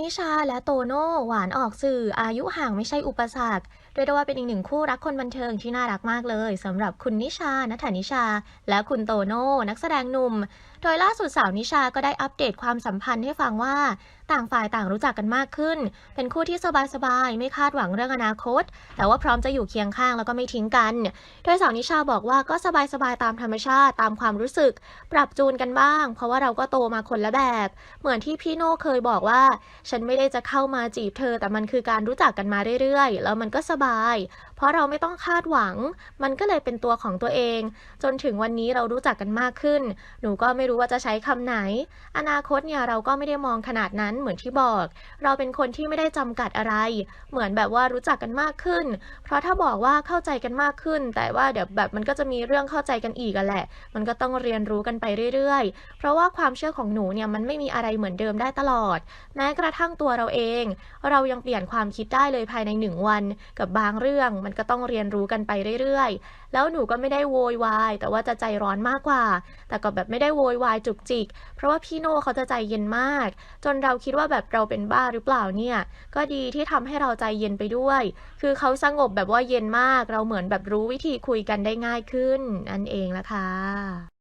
นิชาและโตโน่หวานออกสื่ออายุห่างไม่ใช่อุปสรรคเรียกได้ว่าเป็นอีกหนึ่งคู่รักคนบันเทิงที่น่ารักมากเลยสำหรับคุณนิชานัทธานิชา และคุณโตโน่นักแสดงหนุ่ม โดยล่าสุดสาวนิชาก็ได้อัปเดตความสัมพันธ์ให้ฟังว่า ต่างฝ่ายต่างรู้จักกันมากขึ้น เป็นคู่ที่สบายๆ ไม่คาดหวังเรื่องอนาคต แต่ว่าพร้อมจะอยู่เคียงข้างแล้วก็ไม่ทิ้งกัน โดยสาวนิชาบอกว่าก็สบายๆตามธรรมชาติตามความรู้สึก ปรับจูนกันบ้าง เพราะว่าเราก็โตมาคนละแบบ เหมือนที่พี่โน่เคยบอกว่าฉันไม่ได้จะเข้ามาจีบเธอ แต่มันคือการรู้จักกันมาเรื่อยๆ แล้วมันก็สบายเพราะเราไม่ต้องคาดหวัง มันก็เลยเป็นตัวของตัวเอง จนถึงวันนี้เรารู้จักกันมากขึ้น หนูก็ไม่รู้ว่าจะใช้คำไหน อนาคตเนี่ยเราก็ไม่ได้มองขนาดนั้นเหมือนที่บอก เราเป็นคนที่ไม่ได้จำกัดอะไร เหมือนแบบว่ารู้จักกันมากขึ้น เพราะถ้าบอกว่าเข้าใจกันมากขึ้น แต่ว่าเดี๋ยวแบบมันก็จะมีเรื่องเข้าใจกันอีกแหละ มันก็ต้องเรียนรู้กันไปเรื่อยๆ เพราะว่าความเชื่อของหนูเนี่ยมันไม่มีอะไรเหมือนเดิมได้ตลอด แม้กระทั่งตัวเราเอง เรายังเปลี่ยนความคิดได้เลยภายในหนึ่งวันกับบางเรื่องมันก็ต้องเรียนรู้กันไปเรื่อยๆ แล้วหนูก็ไม่ได้โวยวาย แต่ว่าจะใจร้อนมากกว่า แต่ก็แบบไม่ได้โวยวายจุกจิก เพราะว่าพี่โน่เขาจะใจเย็นมาก จนเราคิดว่าแบบเราเป็นบ้าหรือเปล่าเนี่ย ก็ดีที่ทำให้เราใจเย็นไปด้วย คือเขาสงบแบบว่าเย็นมาก เราเหมือนแบบรู้วิธีคุยกันได้ง่ายขึ้นนั่นเองละค่ะ